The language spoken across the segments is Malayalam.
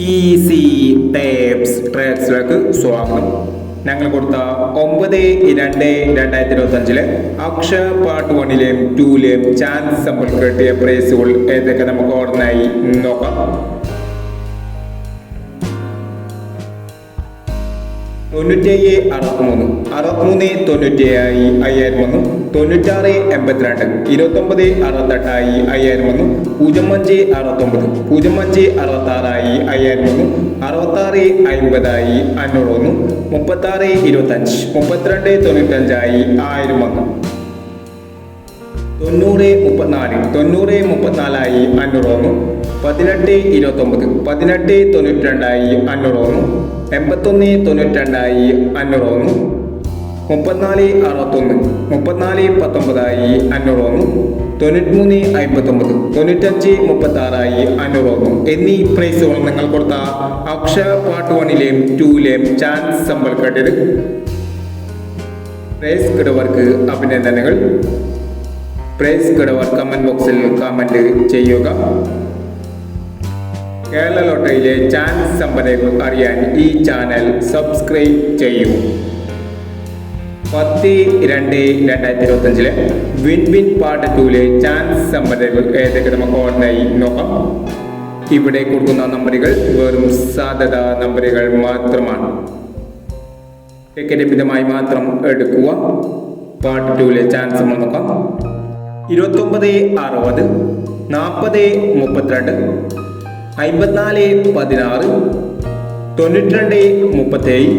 ഈസി ടേപ്സ് ട്രേഡ്സിലേക്ക് സ്വാഗതം. ഞങ്ങൾ കൊടുത്ത ഒമ്പത് രണ്ട് രണ്ടായിരത്തി ഇരുപത്തി അഞ്ചിലെ അക്ഷയ പാർട്ട് വണ്ണിലെയും ടൂലെയും ചാൻസ് സമ്പൾ കിട്ടിയ പ്രൈസുകൾ ഏതൊക്കെ നമുക്ക് ഓർമ്മയായി നോക്കാം. തൊണ്ണൂറ്റേഴ് അറുപത്തിമൂന്ന്. അറുപത്തിമൂന്ന് തൊണ്ണൂറ്റേഴായി അയ്യായിരം വന്നു തൊണ്ണൂറ്റാറ് എൺപത്തിരണ്ട്. ഇരുപത്തൊമ്പത് അറുപത്തെട്ടായി അയ്യായിരം വന്നു പൂജ്യം അഞ്ച് അറുപത്തൊമ്പത്. പൂജ്യം അഞ്ച് അറുപത്താറായി അയ്യായിരം വന്നു അറുപത്താറ് അൻപതായി അഞ്ഞൂറ് വന്നു മുപ്പത്താറ് ഇരുപത്തഞ്ച്. മുപ്പത്തിരണ്ട് തൊണ്ണൂറ്റഞ്ചായി ആയിരം വന്നു തൊണ്ണൂറ് മുപ്പത്തിനാല് തൊണ്ണൂറ് മുപ്പത്തിനാലായി അഞ്ഞൂറ് വന്നു പതിനെട്ട് ഇരുപത്തൊമ്പത് പതിനെട്ട് തൊണ്ണൂറ്റി രണ്ടായി അഞ്ഞൂറ് വന്നു എൺപത്തൊന്ന് തൊണ്ണൂറ്റി രണ്ടായി അഞ്ഞൂറ് വന്നു മുപ്പത്തിനാല് അറുപത്തൊന്ന് മുപ്പത്തിനാല് പത്തൊമ്പതായി അഞ്ഞൂറ് വന്നു തൊണ്ണൂറ്റിമൂന്ന് അമ്പത്തൊമ്പത് തൊണ്ണൂറ്റഞ്ച് മുപ്പത്താറായി അഞ്ഞൂറ് വന്നു എന്നീ പ്രൈസുകൾ നിങ്ങൾ കൊടുത്ത അക്ഷയ പാർട്ട് വണ്ണിലെയും ടൂലെയും ചാൻസ് സമ്പൽ പ്രൈസ് കിടവർക്ക് അഭിനന്ദനങ്ങൾ. പ്രൈസ് കിടവർ കമന്റ് ബോക്സിൽ കമന്റ് ചെയ്യുക. കേരള ലോട്ടറിയിലെ ചാൻസ് സമ്പന്നകൾ അറിയാൻ ഈ ചാനൽ സബ്സ്ക്രൈബ് ചെയ്യൂ. പത്ത് രണ്ട് രണ്ടായിരത്തി ഇരുപത്തി അഞ്ചിലെ വിൻ വിൻ പാർട്ട് ടൂലെ ചാൻസ് സമ്പന്നകൾ ഏതൊക്കെ നമുക്ക് ഓൺലൈൻ നോക്കാം. ഇവിടെ കൊടുക്കുന്ന നമ്പറുകൾ വെറും സാധ്യത നമ്പറുകൾ മാത്രമാണ്. ടിക്കറ്റ് മിതമായി മാത്രം എടുക്കുക. പാർട്ട് ടൂലെ ചാൻസ് നമ്മൾ നോക്കാം. ഇരുപത്തൊമ്പത് അറുപത് നാൽപ്പത് മുപ്പത്തിരണ്ട് അമ്പത്തിനാല് പതിനാറ് തൊണ്ണൂറ്റിരണ്ട് മുപ്പത്തേഴ്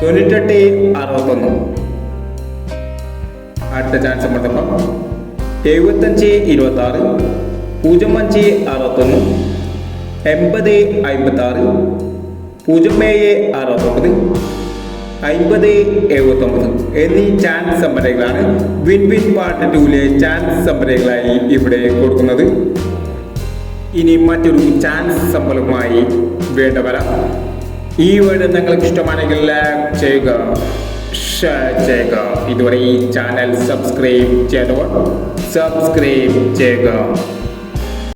തൊണ്ണൂറ്റെട്ട് അറുപത്തൊന്ന്. അടുത്ത ചാൻസ് നോക്കാം എഴുപത്തഞ്ച് ഇരുപത്തി ആറ് പൂജ്യം അഞ്ച് അറുപത്തൊന്ന് എൺപത് അമ്പത്താറ് പൂജ്യം ഏഴ് അറുപത്തൊമ്പത്. അമ്പത് എഴുപത്തൊമ്പത് എന്നീ ചാൻസ് സംഭരകളാണ് വിൻ വിൻ പാർട്ട് ടൂലെ ചാൻസ് സംഭരകളായി ഇവിടെ കൊടുക്കുന്നത്. ഇനി മറ്റൊരു ചാൻസ് സമ്പലവുമായി വരാം. ഈ വീഡിയോ നിങ്ങൾക്ക് ഇഷ്ടമാണെങ്കിൽ ലൈക്ക് ചെയ്യുക ഷെയർ ചെയ്യുക. ഇതുവരെ ഈ ചാനൽ സബ്സ്ക്രൈബ് ചെയ്തവർ സബ്സ്ക്രൈബ് ചെയ്യുക.